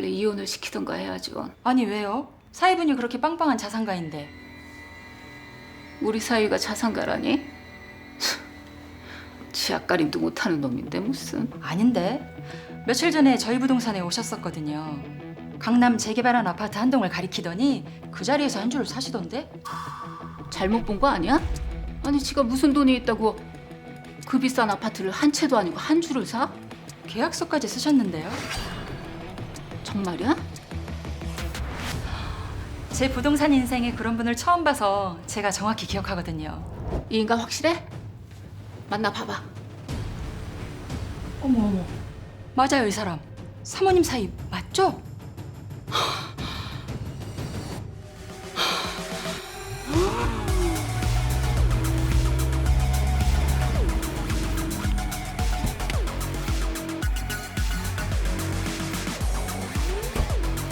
빨리 이혼을 시키던가 해야죠. 아니 왜요? 사위분이 그렇게 빵빵한 자산가인데 우리 사위가 자산가라니? 치아가림도 못하는 놈인데 무슨. 아닌데 며칠 전에 저희 부동산에 오셨었거든요. 강남 재개발한 아파트 한 동을 가리키더니 그 자리에서 한 줄을 사시던데 잘못 본 거 아니야? 아니 지가 무슨 돈이 있다고 그 비싼 아파트를 한 채도 아니고 한 줄을 사? 계약서까지 쓰셨는데요. 정말이야? 제 부동산 인생에 그런 분을 처음 봐서 제가 정확히 기억하거든요. 이 인간 확실해? 만나 봐봐. 어머 어머 맞아요 이 사람 사모님 사이 맞죠?